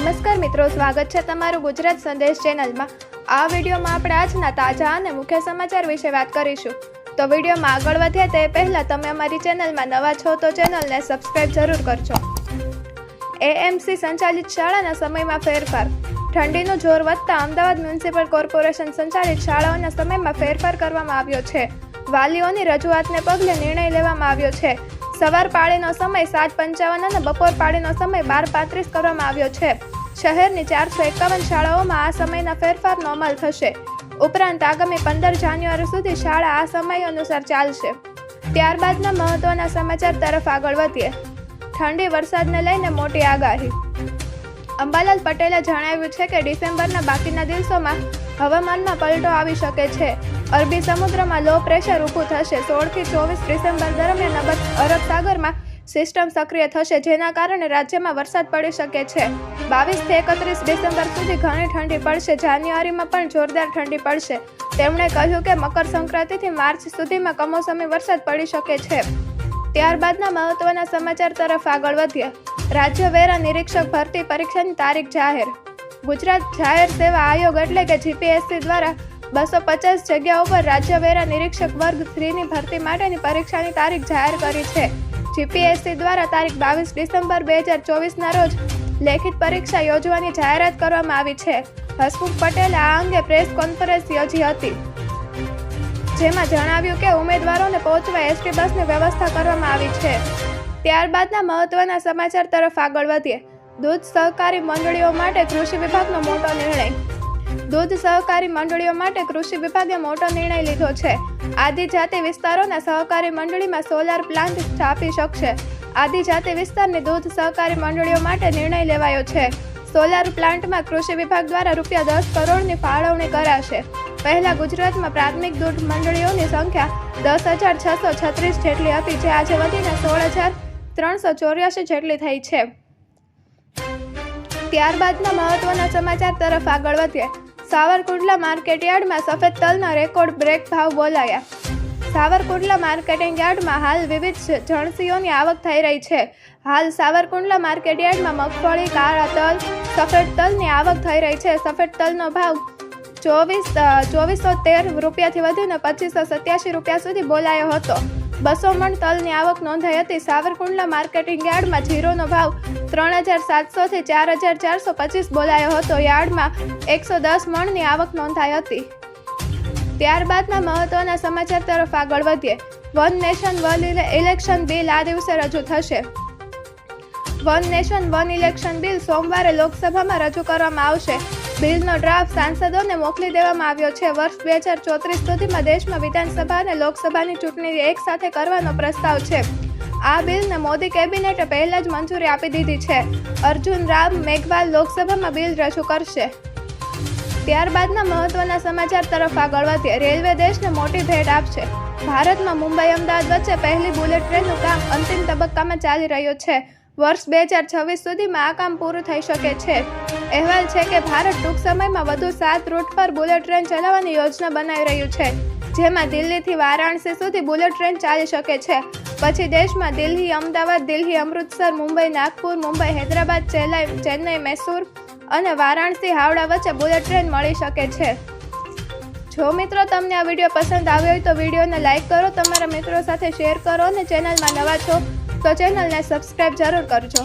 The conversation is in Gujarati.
નમસ્કાર મિત્રો, સ્વાગત છે તમારું ગુજરાત સંદેશ ચેનલમાં. આ વિડીયોમાં આપણે આજના તાજા અને મુખ્ય સમાચાર વિશે વાત કરીશું. તો વિડીયોમાં આગળ વધ્યા તે પહેલાં તમે અમારી ચેનલમાં નવા છો તો ચેનલને સબસ્ક્રાઈબ જરૂર કરજો. એએમસી સંચાલિત શાળાના સમયમાં ફેરફાર. ઠંડીનું જોર વધતા અમદાવાદ મ્યુનિસિપલ કોર્પોરેશન સંચાલિત શાળાઓના સમયમાં ફેરફાર કરવામાં આવ્યો છે. વાલીઓની રજૂઆતને પગલે નિર્ણય લેવામાં આવ્યો છે. સવાર પાળીનો સમય સાત પંચાવન અને બપોર પાળીનો સમય બાર પાંત્રીસ કરવામાં આવ્યો છે. શહેરની ચારસો એકાવન શાળાઓમાં આ સમયના ફેરફારનો અમલ થશે. ઉપરાંત આગામી પંદર જાન્યુઆરી સુધી શાળા આ સમય અનુસાર ચાલશે. ત્યારબાદના મહત્વના સમાચાર તરફ આગળ વધીએ. ઠંડી, વરસાદને લઈને મોટી આગાહી. અંબાલાલ પટેલે જણાવ્યું છે કે ડિસેમ્બરના બાકીના દિવસોમાં હવામાનમાં પલટો આવી શકે છે. અરબી સમુદ્રમાં લો પ્રેશર ઊભું થશે. સોળથી ચોવીસ ડિસેમ્બર દરમિયાન અરબ સાગરમાં સિસ્ટમ સક્રિય થશે, જેના કારણે રાજ્યમાં વરસાદ પડી શકે છે. બાવીસથી એકત્રીસ ડિસેમ્બર સુધી ઘણી ઠંડી પડશે. જાન્યુઆરીમાં પણ જોરદાર ઠંડી પડશે. તેમણે કહ્યું કે મકર સંક્રાંતિથી માર્ચ સુધીમાં કમોસમી વરસાદ પડી શકે છે. ત્યારબાદના મહત્વના સમાચાર તરફ આગળ વધીએ. રાજ્ય વેરા નિરીક્ષક ભરતી પરીક્ષાની તારીખ જાહેર. ગુજરાત જાહેર સેવા આયોગ એટલે કે જીપીએસસી દ્વારા બસો પચાસ જગ્યાઓ પર રાજ્ય વેરા નિરીક્ષક વર્ગ થ્રીની ભરતી માટેની પરીક્ષાની તારીખ જાહેર કરી છે. જીપીએસસી દ્વારા તારીખ બાવીસ ડિસેમ્બર બે હજાર ચોવીસના રોજ લેખિત પરીક્ષા યોજવાની જાહેરાત કરવામાં આવી છે. હસમુખ પટેલે આ અંગે પ્રેસ કોન્ફરન્સ યોજી હતી. જેમાં જણાવ્યું કે ઉમેદવારોને પહોંચવા એસટી બસની વ્યવસ્થા કરવામાં આવી છે. ત્યારબાદના મહત્વના સમાચાર તરફ આગળ વધીએ. દૂધ સહકારી મંડળીઓ માટે કૃષિ વિભાગનો મોટો નિર્ણય. દૂધ સહકારી મંડળીઓ માટે કૃષિ વિભાગે મોટો નિર્ણય લીધો છે. આદિજાતિ વિસ્તારોના સહકારી મંડળીમાં સોલાર પ્લાન્ટ સ્થાપી શકશે. આદિજાતિ વિસ્તારની દૂધ સહકારી મંડળીઓ માટે નિર્ણય લેવાયો છે. સોલાર પ્લાન્ટમાં કૃષિ વિભાગ દ્વારા રૂપિયા દસ કરોડની ફાળવણી કરાશે. પહેલા ગુજરાતમાં પ્રાથમિક દૂધ મંડળીઓની સંખ્યા દસ હજાર છસો છત્રીસ જેટલી હતી, જે આજે વધીને સોળ હજાર ત્રણસો ચોર્યાસી જેટલી થઈ છે. ત્યારબાદના મહત્વના સમાચાર તરફ આગળ વધીએ. સાવરકુંડલા માર્કેટ યાર્ડમાં સફેદ તલના રેકોર્ડ બ્રેક ભાવ બોલાયા. સાવરકુંડલા માર્કેટિંગ યાર્ડમાં હાલ વિવિધ જણસીઓની આવક થઈ રહી છે. હાલ સાવરકુંડલા માર્કેટ યાર્ડમાં મગફળી, કાળા તલ, સફેદ તલની આવક થઈ રહી છે. સફેદ તલનો ભાવ ચોવીસ ચોવીસો તેર રૂપિયાથી વધીને પચીસો સત્યાસી રૂપિયા સુધી બોલાયો હતો. બસો મણ તલની આવક નોંધાઈ હતી. સાવરકુંડલા માર્કેટિંગ યાર્ડમાં જીરોનો ભાવ ત્રણ હજાર સાતસોથી ચાર હજાર ચારસો પચીસ બોલાયો હતો. યાર્ડમાં એકસો દસ મણની આવક નોંધાઈ હતી. ત્યારબાદના મહત્વના સમાચાર તરફ આગળ વધીએ. One nation, one election bill આ દિવસે રજૂ થશે. One nation, one election bill સોમવારે લોકસભામાં રજૂ કરવામાં આવશે. બિલનો ડ્રાફ્ટ સાંસદોને મોકલી દેવામાં આવ્યો છે. વર્ષ બે હજાર ચોત્રીસ સુધીમાં દેશમાં વિધાનસભા અને લોકસભાની ચૂંટણી એક સાથે કરવાનો પ્રસ્તાવ છે. આ બિલને મોદી કેબિનેટે પહેલા જ મંજૂરી આપી દીધી છે. અર્જુન રામ મેઘવાલ લોકસભામાં બિલ રજૂ કરશે. ત્યારબાદના મહત્વના સમાચાર તરફ આગળ વધીએ. રેલવે દેશને મોટી ભેટ આપશે. ભારતમાં મુંબઈ, અમદાવાદ વચ્ચે પહેલી બુલેટ ટ્રેનનું કામ અંતિમ તબક્કામાં ચાલી રહ્યું છે. વર્ષ બે હજાર છવ્વીસ સુધીમાં આ કામ પૂરું થઈ શકે છે. અહેવાલ છે કે ભારત ટૂંક સમયમાં વધુ સાત રૂટ પર બુલેટ ટ્રેન ચલાવવાની યોજના બનાવી રહ્યું છે, જેમાં દિલ્હીથી વારાણસી સુધી બુલેટ ટ્રેન ચાલી શકે છે. પછી દેશમાં દિલ્હી, અમદાવાદ, દિલ્હી, અમૃતસર, મુંબઈ, નાગપુર, મુંબઈ, હૈદરાબાદ, ચેન્નાઈ, ચેન્નઈ, મૈસૂર અને વારાણસી, હાવડા વચ્ચે બુલેટ ટ્રેન મળી શકે છે. જો મિત્રો તમને આ વીડિયો પસંદ આવ્યો હોય તો વિડીયોને લાઇક કરો, તમારા મિત્રો સાથે શેર કરો અને ચેનલમાં નવા છો તો ચેનલને સબસ્ક્રાઈબ જરૂર કરજો.